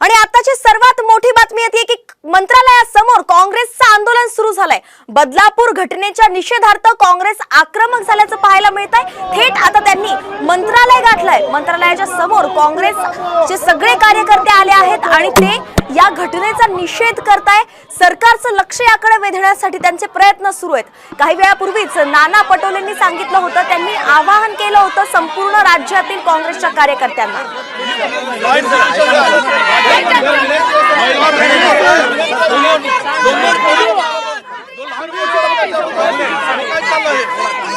आणि आताची सर्वात मोठी बातमी येते की मंत्रालयासमोर काँग्रेसचं आंदोलन सुरू झालंय. बदलापूर घटनेच्या निषेधार्थ काँग्रेस आक्रमक झाल्याचं पाहायला मिळत आहे थेट आता त्यांनी मंत्रालय गाठलंय. मंत्रालयाच्या समोर काँग्रेसचे सगळे कार्यकर्ते आले आहेत आणि ते या घटनेचा निषेध करताय. सरकारचं लक्ष याकडे वेधण्यासाठी त्यांचे प्रयत्न सुरू आहेत. काही वेळापूर्वीच नाना पटोलेंनी सांगितलं होतं. त्यांनी आवाहन केलं होतं संपूर्ण राज्यातील काँग्रेसच्या कार्यकर्त्यांना.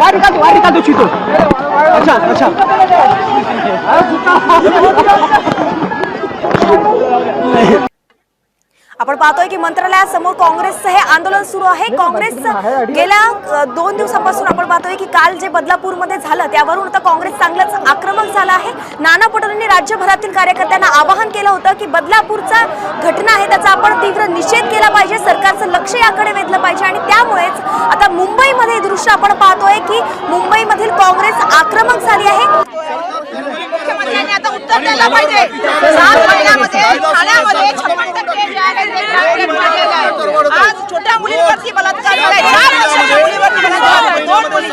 Wari kadu, wari kadu situ. अच्छा अच्छा. आपण पाहतोय की मंत्रालयासमोर काँग्रेसचं हे आंदोलन सुरू आहे. काँग्रेस गेल्या दोन दिवसापासून आपण पाहतोय की काल जे बदलापूरमध्ये झालं त्यावरून आता काँग्रेस चांगलंच आक्रमक झालं आहे. नाना पटोलेंनी राज्यभरातील कार्यकर्त्यांना आवाहन केलं होतं की बदलापूरचा घटना आहे त्याचा आपण तीव्र निषेध केला पाहिजे. सरकारचं लक्ष याकडे वेधलं पाहिजे आणि दृश्य आपण पाहतोय की मुंबईमधील काँग्रेस आक्रमक झाली आहे. मुख्यमंत्र्यांनी आता उत्तर द्यायला पाहिजे. सात महिन्यामध्ये ठाण्यामध्ये छप्पन टक्के आज छोट्या मुलींवरती बलात्कार चार वर्षाच्या मुलीवरती बलात्कार दोन मुली.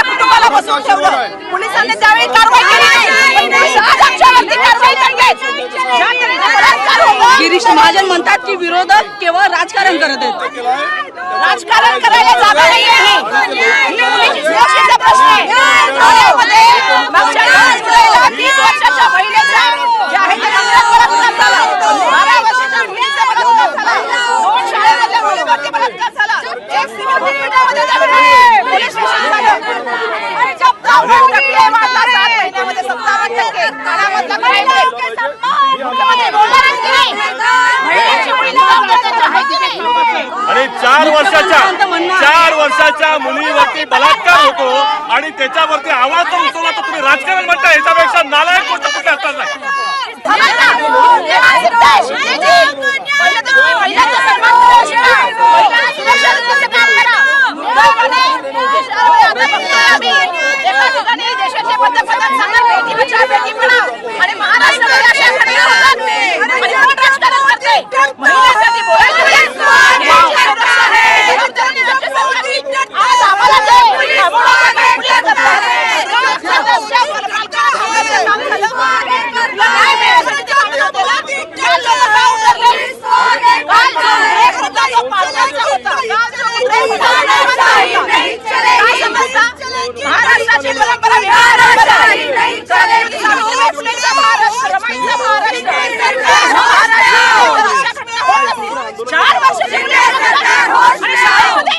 कुटुंबाला बसवून ठेवलं. पोलिसांनी त्यावेळी कारवाई केली नाही पण पोलीस आज आमच्यावरती कारवाई करतायत ज्या तऱ्हेने बलात्कार होतो गिरीश महाजन म्हणतात की विरोधक केवळ राजकारण करत आहेत. राजकारण करायला जागा ही. ही प्रश्न आहे ठाण्यामध्ये मागच्या दोन जुलैला तीस वर्षाच्या महिलेचा जे आहे ते नवऱ्यात बलात्कार झाला बारा वर्षाच्या मुलीचा बलात्कार झाला दोन शाळेमधल्या मुलीवरती बलात्कार झाला एक सिव्हिल हॉस्पिटलमध्ये त्यावेळी पोलीस स्टेशन झालं आणि जप्त होऊन टक्के वाढला सात महिन्यामध्ये सत्तावन्न टक्के ठाण्यामधला crime rate. मुख्यमंत्री बोलणार आहेत की नाही महिलेची मुलीला आणि चार वर्षाच्या चार वर्षाच्या मुलीवरती बलात्कार होतो आणि त्याच्यावरती आवाज जर उचलला तर तुम्ही राजकारण म्हणता याच्यापेक्षा नालायक गोष्ट कुठे असतात नाही आणि महाराष्ट्रामध्ये अशा घटना होतात आणि कोण राजकारण करते महिलांसाठी बोलायला नाही. आज आम्हाला जे मुली करतात, सदस्य बलात्कार होण्याचं काम झालं. तुला न्याय मिळण्यासाठी ते काम नव्हतं ना? काल लोकं का उतरले? काल जो एक होता तो पालकांचा होता. काल जो एक होता तो काय समजता? महाराष्ट्राची परंपरा महाराष्ट्र सावित्रीबाई फुलेंचा महाराष्ट्र रमाईचा महाराष्ट्र महाराष्ट्र अशा घटना होत असतील. चार वर्षाची मुली आहेत. आणि शाळेमध्ये